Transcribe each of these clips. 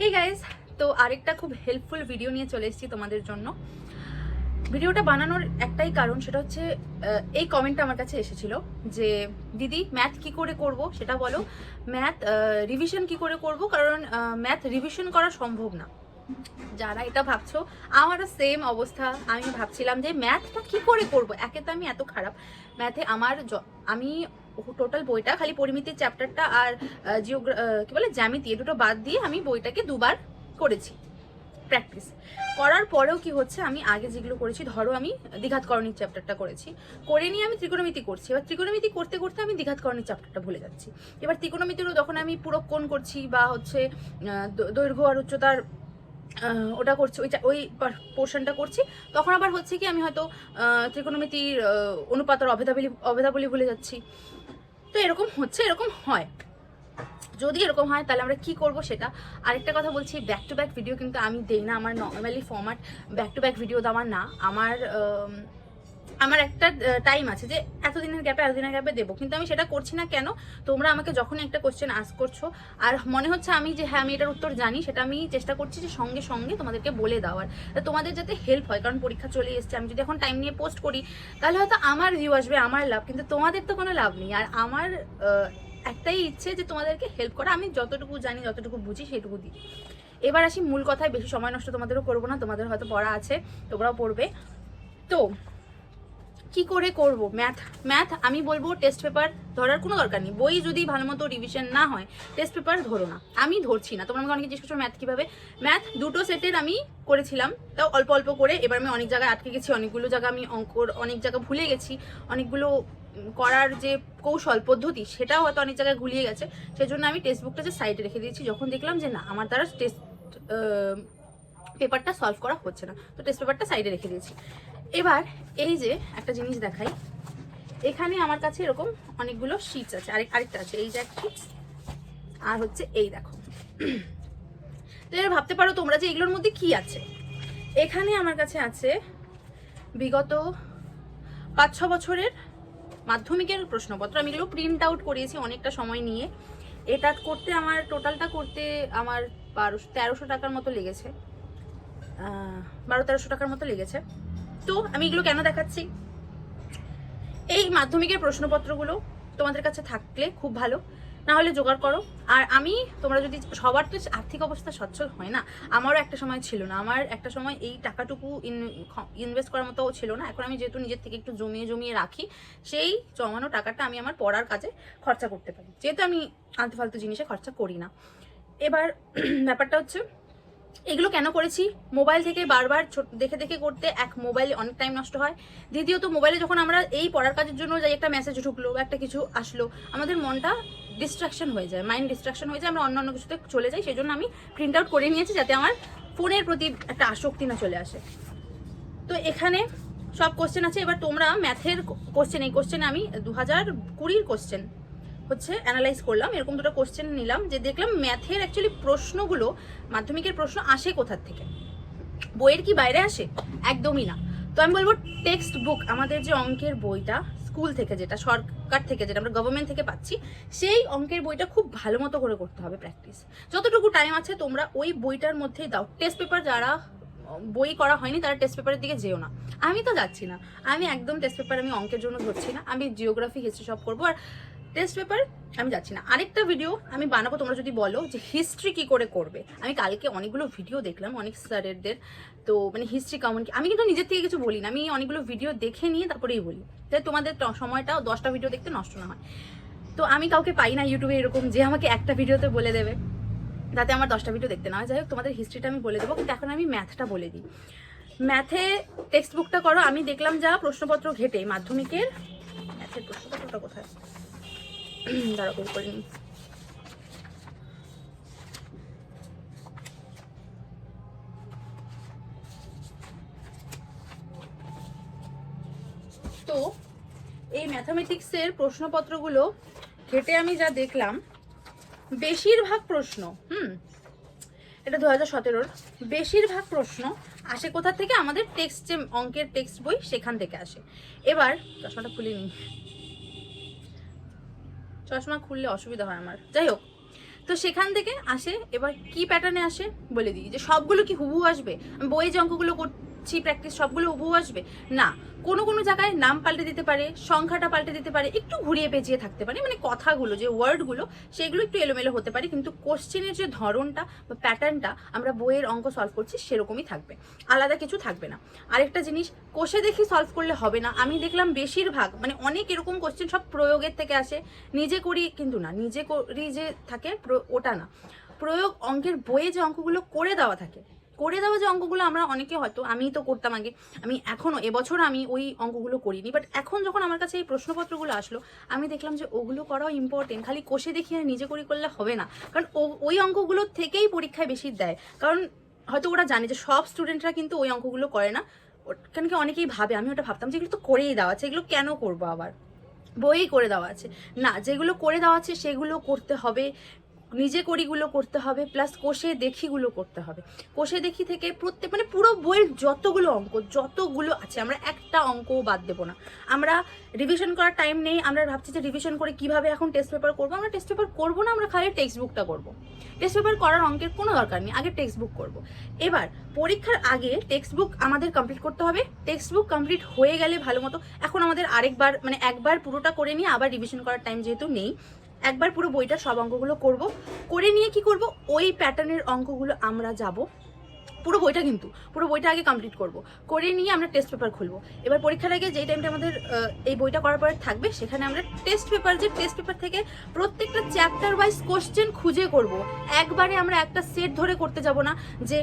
Hey guys তো আরেকটা খুব হেল্পফুল ভিডিও নিয়ে চলে এসেছি তোমাদের জন্য। ভিডিওটা বানানোর একটাই কারণ সেটা হচ্ছে এই কমেন্টটা আমার কাছে এসেছিল যে, দিদি ম্যাথ কি করে করব? সেটা বলো। ম্যাথ রিভিশন কি করে করব? কারণ ম্যাথ রিভিশন করা সম্ভব না। যারা এটা ভাবছ, আমারও সেম অবস্থা। আমি ভাবছিলাম যে ম্যাথটা কি করে করব? একে তো আমি এত খারাপ। ম্যাথে আমার আমি টোটাল বইটা, খালি পরিমিতির চ্যাপ্টারটা আর জিওগ্রা কি বলে, জ্যামিতি দুটো বাদ দিয়ে আমি বইটাকে দুবার করেছি প্র্যাকটিস করার পরেও কি হচ্ছে, আমি আগে যেগুলো করেছি, ধরো আমি দ্বিঘাতকরণীর চ্যাপ্টারটা করেছি, করে নিয়ে আমি ত্রিকোণমিতি করছি, এবার ত্রিকোণমিতি করতে করতে আমি দ্বিঘাতকরণীর চ্যাপ্টারটা ভুলে যাচ্ছি, এবার ত্রিকোণমিতিরও যখন আমি পুরো কোণ করছি বা হচ্ছে দৈর্ঘ্য আর উচ্চতার ওটা করছি, ওই ওই পোর্শনটা করছি, তখন আবার হচ্ছে কি আমি হয়তো ত্রিকোণমিতির অনুপাত আর অভেদাবলী অভেদাবলী ভুলে যাচ্ছি তো এরকম হচ্ছে এরকম হয়। যদি এরকম হয় তাহলে আমরা কি করব সেটা? আরেকটা কথা বলছি ব্যাক টু ব্যাক ভিডিও কিন্তু আমি দেই না। আমার normally format back to back video দেওয়ার না। আমার আম, আমার একটা টাইম আছে যে এতদিনের গ্যাপে এতদিনের গ্যাপে দেবো। কিন্তু আমি সেটা করছি না কেন? তোমরা আমাকে যখন একটা কোশ্চেন আস করছ, আর মনে হচ্ছে আমি যে হ্যাঁ আমি এটার উত্তর জানি, সেটা আমি চেষ্টা করছি যে সঙ্গে সঙ্গে তোমাদেরকে বলে দেওয়ার। তোমাদের যাতে হেল্প হয়, কারণ পরীক্ষা চলে এসছে, আমি যদি এখন টাইম নিয়ে পোস্ট করি, তাহলে হয়তো আমার ভিউ আসবে, আমার লাভ, কিন্তু তোমাদের তো কোনো লাভ নেই। আর আমার একটাই ইচ্ছে যে তোমাদেরকে হেল্প করা, আমি যতটুকু জানি, যতটুকু বুঝি, সেটুকু দিই। এবার আসি মূল কথায়, বেশি সময় নষ্ট তোমাদেরও করব না, তোমাদের হয়তো পড়া আছে, তোমরাও পড়বে। তো কি করে করব? ম্যাথ ম্যাথ আমি বলব টেস্ট পেপার ধরার কোনো দরকার নেই। বই যদি ভালো মতো রিভিশন না হয় টেস্ট পেপার ধরো না। আমি ধরছি না। তোমরা আমাকে অনেকে জিজ্ঞেস করছ ম্যাথ কীভাবে? ম্যাথ দুটো সেটের আমি করেছিলাম। তাও অল্প অল্প করে। এবার আমি অনেক জায়গায় আটকে গেছি, অনেকগুলো জায়গা আমি অঙ্কর অনেক জায়গা ভুলে গেছি। অনেকগুলো করার যে কৌশল, পদ্ধতি, সেটাও হয়তো অনেক জায়গায় গুলিয়ে গেছে। সেজন্য আমি টেক্সট বুকটা যে সাইডে রেখে দিয়েছি। যখন দেখলাম যে না, আমার দ্বারা টেস্ট পেপারটা সলভ করা হচ্ছে না, তো টেস্ট পেপারটা সাইডে রেখে দিয়েছি। এবার এই যে একটা জিনিস দেখাই। এখানে আমার কাছে এরকম অনেকগুলো শিটস আছে। আরেক আরেকটা আছে, এই যে এক শিটস আর হচ্ছে এই দেখো। তো এবার ভাবতে পারো তোমরা যে এগুলোর মধ্যে কি আছে। এখানে আমার কাছে আছে বিগত পাঁচ ছ বছরের মাধ্যমিকের প্রশ্নপত্র। আমি এগুলো প্রিন্ট আউট করিয়েছি অনেকটা সময় নিয়ে। এটা করতে আমার টোটালটা করতে আমার বারোশো তেরোশো টাকার মতো লেগেছে। বারো তেরোশো টাকার মতো লেগেছে। তো আমি এগুলো কেন দেখাচ্ছি? এই মাধ্যমিকের প্রশ্নপত্রগুলো তোমাদের কাছে থাকলে খুব ভালো। না হলে জোগাড় করো। আর আমি, তোমরা যদি সবার তো আর্থিক অবস্থা সচ্ছল হয় না, আমারও একটা সময় ছিল না। আমার একটা সময় এই টাকাটুকু ইনভেস্ট করার মতো ছিল না। এখন আমি যেহেতু নিজের থেকে একটু জমিয়ে জমিয়ে রাখি, সেই জমানো টাকাটা আমি আমার পড়ার কাজে খরচা করতে পারি। যেহেতু আমি আলতু ফালতু জিনিসে খরচা করি না। এবার ব্যাপারটা হচ্ছে এগুলো কেন করেছি? মোবাইল থেকে বারবার দেখে দেখে করতে এক মোবাইলে অনেক টাইম নষ্ট হয়। দ্বিতীয়ত, মোবাইলে যখন আমরা এই পড়ার কাজের জন্য যাই, একটা মেসেজ ঢুকলো বা একটা কিছু আসলো, আমাদের মনটা ডিস্ট্রাকশন হয়ে যায় মাইন্ড ডিস্ট্রাকশন হয়ে যায়, আমরা অন্য অন্য কিছুতে চলে যাই সেই জন্য আমি প্রিন্ট আউট করে নিয়েছি যাতে আমার ফোনের প্রতি একটা আসক্তি না চলে আসে। তো এখানে সব কোশ্চেন আছে। এবার তোমরা ম্যাথের কোশ্চেন এই কোশ্চেন আমি দু হাজার কুড়ির কোশ্চেন হচ্ছে অ্যানালাইজ করলাম, এরকম দুটো কোশ্চেন নিলাম, যে দেখলাম ম্যাথের অ্যাকচুয়ালি প্রশ্নগুলো, মাধ্যমিকের প্রশ্ন আসে কোথার থেকে? বইয়ের কি বাইরে আসে? একদমই না। তো আমি বলব টেক্সট বুক আমাদের যে অঙ্কের বইটা স্কুল থেকে যেটা, সরকার থেকে যেটা, আমরা গভর্নমেন্ট থেকে পাচ্ছি, সেই অঙ্কের বইটা খুব ভালো মতো করে করতে হবে প্র্যাকটিস যতটুকু টাইম আছে, তোমরা ওই বইটার মধ্যেই দাও। টেস্ট পেপার যারা বই করা হয়নি, তারা টেস্ট পেপারের দিকে যেও না। আমি তো যাচ্ছি না। আমি একদম টেস্ট পেপার আমি অঙ্কের জন্য ধরছি না। আমি জিওগ্রাফি হিস্ট্রি সব করব। আর টেস্ট পেপার, আমি যাচ্ছি না। আরেকটা ভিডিও আমি বানাবো, তোমরা যদি বলো যে হিস্ট্রি কি করে করবে। আমি কালকে অনেকগুলো ভিডিও দেখলাম, অনেক স্যারেরদের। তো মানে হিস্ট্রি কেমন কি আমি কিন্তু নিজের থেকে কিছু বলি না, আমি অনেকগুলো ভিডিও দেখে নিয়ে তারপরেই বলি। তাই তোমাদের সময়টাও দশটা ভিডিও দেখতে নষ্ট না হয়। তো আমি কাউকে পাই না ইউটিউবে এরকম, যে আমাকে একটা ভিডিওতে বলে দেবে। যাতে আমার দশটা ভিডিও দেখতে না হয়। যাই হোক, তোমাদের হিস্ট্রিটা আমি বলে দেবো। কিন্তু এখন আমি ম্যাথটা বলে দিই। ম্যাথে টেক্সট বুকটা করো। আমি দেখলাম যা প্রশ্নপত্র ঘেটে, মাধ্যমিকের। ম্যাথের প্রশ্নপত্রটা কোথায়? দাঁড়া বের করে নিই। তো এই ম্যাথামেটিক্সের প্রশ্নপত্রগুলো ঘেটে আমি যা দেখলাম, বেশিরভাগ প্রশ্ন, হুম, এটা দু হাজার সতেরোর, বেশিরভাগ প্রশ্ন আসে কোথা থেকে? আমাদের টেক্সট যে অঙ্কের টেক্সট বই সেখান থেকে আসে। এবার চশমাটা খুলে নিই। চশমা খুললে অসুবিধা হয় আমার। যাই হোক, তো সেখান থেকে আসে, এবার কি প্যাটার্নে আসে বলে দিই যে সবগুলো কি হুবু আসবে? আমি বইয়ে যে অঙ্কগুলো করছি প্র্যাকটিস সবগুলো হুবু আসবে? না কোনো কোনো জায়গায় নাম পাল্টে দিতে পারে, সংখ্যাটা পাল্টে দিতে পারে, একটু ঘুরিয়ে পেঁচিয়ে থাকতে পারে মানে কথাগুলো, যে ওয়ার্ডগুলো, সেগুলো একটু এলোমেলো হতে পারে, কিন্তু কোশ্চেনের যে ধরনটা বা প্যাটার্নটা আমরা বইয়ের অঙ্ক সলভ করছি, সেরকমই থাকবে। আলাদা কিছু থাকবে না। আরেকটা জিনিস, কোষে দেখি সলভ করলে হবে না। আমি দেখলাম বেশিরভাগ মানে অনেক এরকম কোশ্চেন সব প্রয়োগের থেকে আসে। নিজে করি কিন্তু না, নিজে করি যে থাকে ওটা না। প্রয়োগ অঙ্কের বইয়ে যে অঙ্কগুলো করে দেওয়া থাকে করে দেওয়া যে অঙ্কগুলো আমরা অনেকে হয়তো আমি তো করতাম আগে, আমি এখনও এবছর আমি ওই অঙ্কগুলো করিনি বাট এখন যখন আমার কাছে এই প্রশ্নপত্রগুলো আসলো, আমি দেখলাম যে ওগুলো করাও ইম্পর্টেন্ট খালি কষে দেখি আর নিজে করি করলে হবে না, কারণ ওই অঙ্কগুলো থেকেই পরীক্ষায় বেশি দেয়, কারণ হয়তো ওরা জানে যে সব স্টুডেন্টরা কিন্তু ওই অঙ্কগুলো করে না কেন কি অনেকেই ভাবে, আমি ওটা ভাবতাম যে এগুলো তো করেই দেওয়া আছে, এগুলো কেন করব আবার? বইয়েই করে দেওয়া আছে, না, যেগুলো করে দেওয়া আছে সেগুলো করতে হবে নিজে করিগুলো করতে হবে প্লাস কোষে দেখিগুলো করতে হবে। কোষে দেখি থেকে প্রত্যেক মানে পুরো বইয়ের যতগুলো অঙ্ক, যতগুলো আছে, আমরা একটা অঙ্কও বাদ দেবো না। আমরা রিভিশন করার টাইম নেই, আমরা ভাবছি যে রিভিশন করে কীভাবে এখন টেস্ট পেপার করব? আমরা টেস্ট পেপার করব না, আমরা খালি টেক্সট বুকটা করব। টেক্সট পেপার করার অঙ্কের কোনো দরকার নেই, আগে টেক্সট বুক করব। এবার, পরীক্ষার আগে টেক্সট বুক আমাদের কমপ্লিট করতে হবে। টেক্সট বুক কমপ্লিট হয়ে গেলে ভালো মতো, এখন আমাদের আরেকবার মানে একবার পুরোটা করে নিয়ে আবার রিভিশন করার টাইম যেহেতু নেই একবার পুরো বইটা সব অঙ্কগুলো করব। করে নিয়ে কি করব? ওই প্যাটার্নের অঙ্কগুলো আমরা যাব। পুরো বইটা কিন্তু, পুরো বইটা আগে কমপ্লিট করব। করে নিয়ে আমরা টেস্ট পেপার খুলবো। এবার পরীক্ষার আগে যেই টাইমটা আমাদের এই বইটা করার পরে থাকবে, সেখানে আমরা টেস্ট পেপার যে টেস্ট পেপার থেকে প্রত্যেকটা চ্যাপ্টার ওয়াইজ কোশ্চেন খুঁজে করব। একবারে আমরা একটা সেট ধরে করতে যাব না যে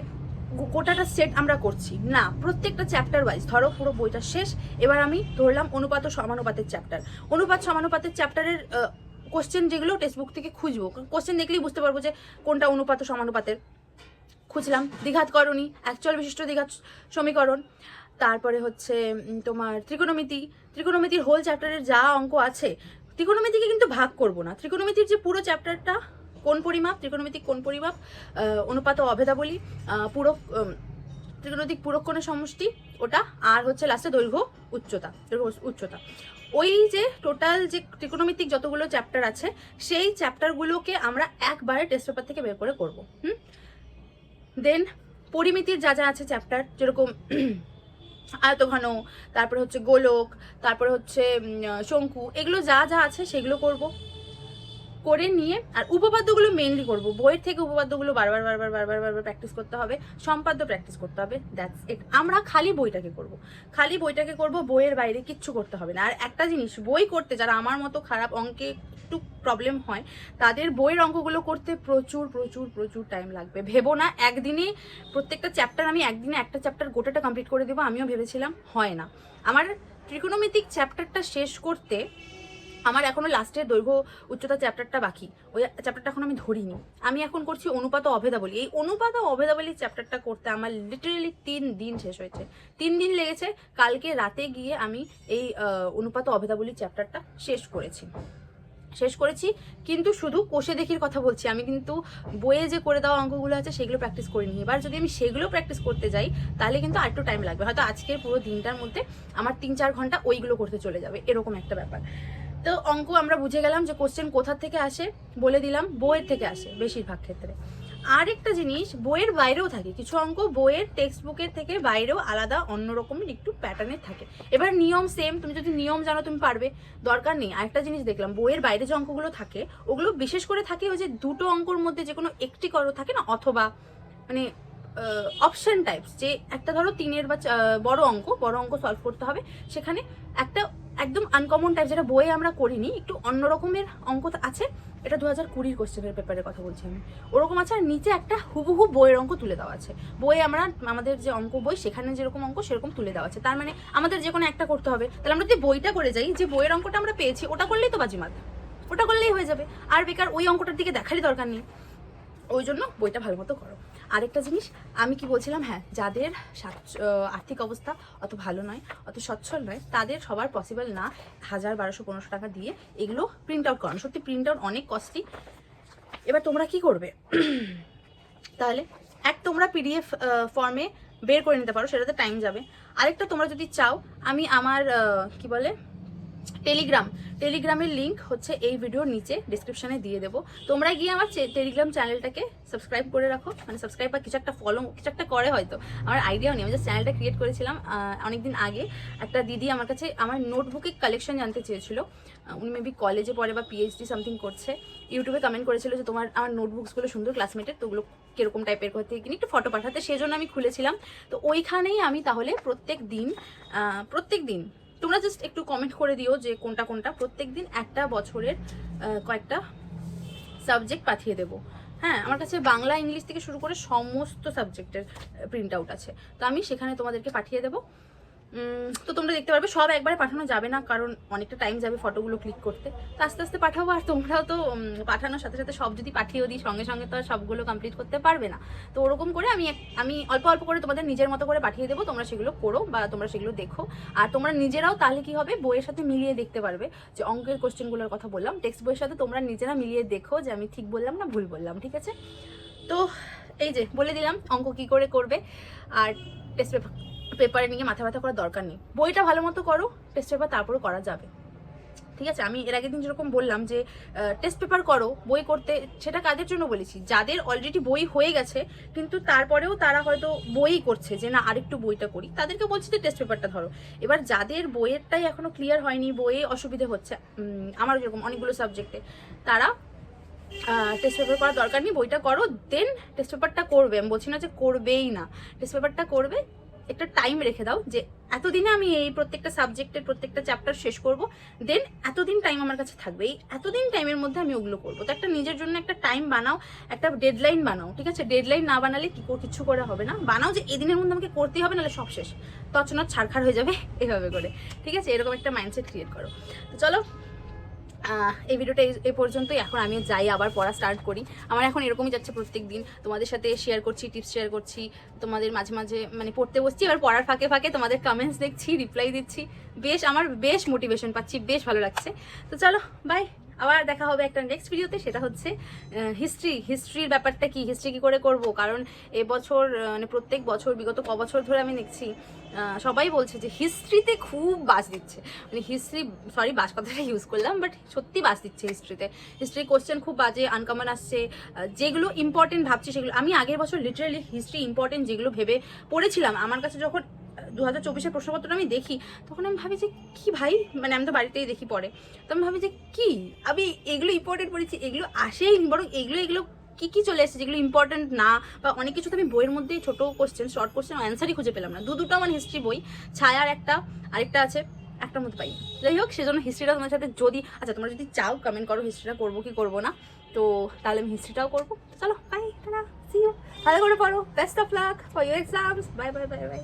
গোটাটা সেট আমরা করছি। না, প্রত্যেকটা চ্যাপ্টার ওয়াইজ ধরো পুরো বইটা শেষ, এবার আমি ধরলাম অনুপাত ও সমানুপাতের চ্যাপ্টার অনুপাত, সমানুপাতের চ্যাপ্টারের কোশ্চেন যেগুলো টেক্সট বুক থেকে খুঁজবো। কোশ্চেন দেখলেই বুঝতে পারব যে কোনটা অনুপাত সমানুপাতের। খুঁজলাম দ্বিঘাত করণী অ্যাকচুয়াল বিশিষ্ট দ্বিঘাত সমীকরণ তারপরে হচ্ছে তোমার ত্রিকোণমিতি। ত্রিকোণমিতির হোল চ্যাপ্টারের যা অঙ্ক আছে ত্রিকোণমিতিকে কিন্তু ভাগ করব না। ত্রিকোণমিতির যে পুরো চ্যাপ্টারটা কোন পরিমাপ ত্রিকোণমিতিক কোন পরিমাপ অনুপাত অভেদাবলী আহ, পূরক উম, ত্রিকোণমিতিক সমষ্টি ওটা আর হচ্ছে লাস্টে দৈর্ঘ্য উচ্চতা উচ্চতা। ওই যে টোটাল যে ত্রিকোণমিতিক যতগুলো চ্যাপ্টার আছে সেই চ্যাপ্টারগুলোকে আমরা একবারে টেস্ট পেপার থেকে বের করে করব হুম? দেন পরিমিতির যা যা আছে চ্যাপ্টার যেরকম আয়তঘন তারপরে হচ্ছে গোলক তারপরে হচ্ছে শঙ্কু এগুলো যা যা আছে সেগুলো করব। করে নিয়ে আর উপপাদ্যগুলো মেনলি করব। বইয়ের থেকে উপপাদ্যগুলো বারবার বারবার বারবার বারবার প্র্যাকটিস করতে হবে। সম্পাদ্য প্র্যাকটিস করতে হবে দ্যাটস ইট আমরা খালি বইটাকে করব। খালি বইটাকে করব, বইয়ের বাইরে কিচ্ছু করতে হবে না। আর একটা জিনিস, বই করতে যারা আমার মতো খারাপ অঙ্কে একটু প্রবলেম হয়, তাদের বইয়ের অঙ্কগুলো করতে প্রচুর প্রচুর প্রচুর টাইম লাগবে। ভেবো না, একদিনে প্রত্যেকটা চ্যাপ্টার আমি একদিনে একটা চ্যাপ্টার গোটাটা কমপ্লিট করে দেবো, আমিও ভেবেছিলাম হয় না। আমার ত্রিকোণমিতিক চ্যাপ্টারটা শেষ করতে আমার এখনও লাস্টের দৈর্ঘ্য উচ্চতা চ্যাপ্টারটা বাকি। ওই চ্যাপ্টারটা এখন আমি ধরিনি। আমি এখন করছি অনুপাত অভেদাবলী। এই অনুপাত অভেদাবলী চ্যাপ্টারটা করতে আমার লিটারেলি তিন দিন শেষ হয়েছে। তিন দিন লেগেছে, কালকে রাতে গিয়ে আমি এই অনুপাত অভেদাবলী চ্যাপ্টারটা শেষ করেছি। শেষ করেছি, কিন্তু শুধু কোষে দেখির কথা বলছি। আমি কিন্তু বইয়ে যে করে দেওয়া অঙ্কগুলো আছে, সেগুলো প্র্যাকটিস করিনি। এবার যদি আমি সেগুলো প্র্যাকটিস করতে যাই, তাহলে কিন্তু আরেকটু টাইম লাগবে। হয়তো আজকের পুরো দিনটার মধ্যে আমার তিন চার ঘণ্টা ওইগুলো করতে চলে যাবে। এরকম একটা ব্যাপার। তো অঙ্ক আমরা বুঝে গেলাম যে কোশ্চেন কোথা থেকে আসে বলে দিলাম, বইয়ের থেকে আসে বেশিরভাগ ক্ষেত্রে। আরেকটা জিনিস, বইয়ের বাইরেও থাকে। কিছু অঙ্ক বইয়ের টেক্সট বুকের থেকে বাইরেও আলাদা অন্য রকমের একটু প্যাটার্নের থাকে। এবার নিয়ম সেম তুমি যদি নিয়ম জানো তুমি পারবে, দরকার নেই। আরেকটা জিনিস দেখলাম, বইয়ের বাইরে যে অঙ্কগুলো থাকে, ওগুলো বিশেষ করে থাকে ওই যে দুটো অঙ্কর মধ্যে যে কোনো একটি করো, থাকে না? অথবা মানে অপশন টাইপস যে একটা ধরো তিনের বা বড় অঙ্ক বড় অঙ্ক সলভ করতে হবে। সেখানে একটা একদম আনকমন টাইপ যেটা বইয়ে আমরা করিনি, একটু অন্য রকমের অঙ্ক আছে। এটা দু হাজার কুড়ির কোশ্চেনের পেপারের কথা বলছি আমি। ওরকম আছে, আর নিচে একটা হুবহু বইয়ের অঙ্ক তুলে দেওয়া আছে। বইয়ে আমরা, আমাদের যে অঙ্ক বই, সেখানে যেরকম অঙ্ক, সেরকম তুলে দেওয়া আছে। তার মানে আমাদের যে কোনো একটা করতে হবে। তাহলে আমরা যদি বইটা করে যাই, যে বইয়ের অঙ্কটা আমরা পেয়েছি, ওটা করলেই তো বাজিমাত। ওটা করলেই হয়ে যাবে। আর বেকার ওই অঙ্কটার দিকে দেখারই দরকার নেই। ওই জন্য বইটা ভালো মতো করো। আরেকটা জিনিস, আমি কি বলছিলাম? হ্যাঁ যাদের আর্থিক অবস্থা অত ভালো নয়, অত সচ্ছল নয়, তাদের সবার পসিবল না হাজার বারোশো পনেরোশো টাকা দিয়ে এগুলো প্রিন্ট আউট করানো। সত্যি প্রিন্ট আউট অনেক কস্টলি এবার তোমরা কি করবে? তাহলে এক তোমরা পিডিএফ ফর্মে বের করে নিতে পারো, সেটাতে টাইম যাবে। আরেকটা তোমরা যদি চাও, আমি আমার কি বলে টেলিগ্রাম টেলিগ্রামের লিঙ্ক হচ্ছে এই ভিডিওর নিচে ডিসক্রিপশনে দিয়ে দেবো। তোমরা গিয়ে আমার টেলিগ্রাম চ্যানেলটাকে সাবস্ক্রাইব করে রাখো। মানে সাবস্ক্রাইব বা কিছু একটা ফলো কিছু একটা করে হয়তো। আমার আইডিয়াও নেই। আমি জাস্ট চ্যানেলটা ক্রিয়েট করেছিলাম অনেকদিন আগে। একটা দিদি আমার কাছে আমার নোটবুকের কালেকশন জানতে চেয়েছিল। উনি মেবি কলেজে পড়ে বা পিএইচডি সামথিং করছে। ইউটিউবে কমেন্ট করেছিল যে, তোমার আমার নোটবুকসগুলো সুন্দর ক্লাসমেটের তো ওগুলো কীরকম টাইপের থেকে কিনি একটু ফটো পাঠাতে। সেজন্য আমি খুলেছিলাম। তো ওইখানেই আমি তাহলে প্রত্যেক দিন প্রত্যেক দিন তোমরা জাস্ট একটু কমেন্ট করে দিও যে কোনটা কোনটা। প্রত্যেক দিন একটা বছরের কয়েকটা সাবজেক্ট পাঠিয়ে দেবো। হ্যাঁ আমার কাছে বাংলা, ইংলিশ থেকে শুরু করে সমস্ত সাবজেক্টের প্রিন্ট আউট আছে। তো আমি সেখানে তোমাদেরকে পাঠিয়ে দেবো। তো তোমরা দেখতে পারবে, সব একবারে পাঠানো যাবে না, কারণ অনেকটা টাইম যাবে ফটোগুলো ক্লিক করতে। তো আস্তে আস্তে পাঠাবো, আর তোমরাও তো পাঠানোর সাথে সাথে সব যদি পাঠিয়েও দিই, সঙ্গে সঙ্গে তো আর সবগুলো কমপ্লিট করতে পারবে না। তো ওরকম করে আমি আমি অল্প অল্প করে তোমাদের নিজের মতো করে পাঠিয়ে দেবো, তোমরা সেগুলো করো বা তোমরা সেগুলো দেখো। আর তোমরা নিজেরাও তাহলে কি হবে, বইয়ের সাথে মিলিয়ে দেখতে পারবে। যে অঙ্কের কোশ্চেনগুলোর কথা বললাম টেক্সট বইয়ের সাথে তোমরা নিজেরা মিলিয়ে দেখো যে আমি ঠিক বললাম না ভুল বললাম, ঠিক আছে? তো এই যে, বলে দিলাম অঙ্ক কি করে করবে, আর টেস্ট পেপার পেপারে নিয়ে মাথা ব্যথা করার দরকার নেই। বইটা ভালো মতো করো টেস্ট পেপার তারপরেও করা যাবে। ঠিক আছে? আমি এর আগের দিন যেরকম বললাম যে টেস্ট পেপার করো, বই করতে, সেটা কাদের জন্য বলেছি? যাদের অলরেডি বই হয়ে গেছে, কিন্তু তারপরেও তারা হয়তো বই করছে যে, না, আরেকটু বইটা করি। তাদেরকে বলছি যে টেস্ট পেপারটা ধরো। এবার যাদের বইয়েরটাই এখনও ক্লিয়ার হয়নি, বইয়ে অসুবিধে হচ্ছে আমার যেরকম অনেকগুলো সাবজেক্টে তারা টেস্ট পেপার করার দরকার নেই, বইটা করো দেন টেস্ট পেপারটা করবে। আমি বলছি না যে, করবেই না। টেস্ট পেপারটা করবে একটা টাইম রেখে দাও যে এতদিনে আমি এই প্রত্যেকটা সাবজেক্টের প্রত্যেকটা চ্যাপ্টার শেষ করব দেন এতদিন টাইম আমার কাছে থাকবে। এই এতদিন টাইমের মধ্যে আমি ওগুলো করব। তো একটা নিজের জন্য একটা টাইম বানাও, একটা ডেডলাইন বানাও, ঠিক আছে? ডেডলাইন না বানালে কি কিছু করে হবে না। বানাও যে এদিনের মধ্যে আমাকে করতেই হবে, নাহলে সব শেষ। তছনছ ছাড়খাড় হয়ে যাবে, এভাবে করে। ঠিক আছে? এরকম একটা মাইন্ডসেট ক্রিয়েট করো। তো চলো এই ভিডিওটা এ পর্যন্তই। এখন আমি যাই, আবার পড়া স্টার্ট করি। আমার এখন এরকমই যাচ্ছে প্রত্যেক দিন। তোমাদের সাথে শেয়ার করছি টিপস শেয়ার করছি। তোমাদের মাঝে মাঝে মানে পড়তে বসছি, এবার পড়ার ফাঁকে ফাঁকে তোমাদের কমেন্টস দেখছি রিপ্লাই দিচ্ছি। বেশ, আমার বেশ মোটিভেশন পাচ্ছি, বেশ ভালো লাগছে। তো চলো বাই আবার দেখা হবে একটা নেক্সট ভিডিওতে সেটা হচ্ছে হিস্ট্রি হিস্ট্রির ব্যাপারটা কি হিস্ট্রি কি করে করব? কারণ এবছর মানে প্রত্যেক বছর, বিগত ক বছর ধরে আমি দেখছি সবাই বলছে যে হিস্ট্রিতে খুব বাস দিচ্ছে। মানে হিস্ট্রি সরি বাস কথাটা ইউজ করলাম বাট সত্যি বাস দিচ্ছে হিস্ট্রিতে হিস্ট্রি কোশ্চেন খুব বাজে আনকমন আসছে যেগুলো ইম্পর্টেন্ট ভাবছি সেগুলো, আমি আগের বছর লিটারালি হিস্ট্রি ইম্পর্টেন্ট যেগুলো ভেবে পড়েছিলাম, আমার কাছে যখন দু হাজার চব্বিশের প্রশ্নপত্রটা আমি দেখি, তখন আমি ভাবি যে, কি ভাই? মানে আমি তো বাড়িতেই দেখি পরে। তো আমি ভাবি যে, কি? আমি এগুলো ইম্পর্টেন্ট পড়েছি, এগুলো আসেই বরং এগুলো এগুলো কি কি চলে এসেছে, যেগুলো ইম্পর্টেন্ট না? বা অনেক কিছু তো আমি বইয়ের মধ্যেই ছোট কোশ্চেন শর্ট কোশ্চেন অ্যান্সারই খুঁজে পেলাম না। দু, দুটো আমার হিস্ট্রি বই ছায়ার একটা, আরেকটা আছে, একটার মধ্যে পাই যাই হোক, সেজন্য হিস্ট্রিটা তোমার সাথে যদি আচ্ছা তোমরা যদি চাও কমেন্ট করো হিস্ট্রিটা করব কি করব না, তো তাহলে আমি হিস্ট্রিটাও করব। চলো বাই টাটা সি ইউ ভালো করে পড়ো। Best of luck for your exams bye bye bye bye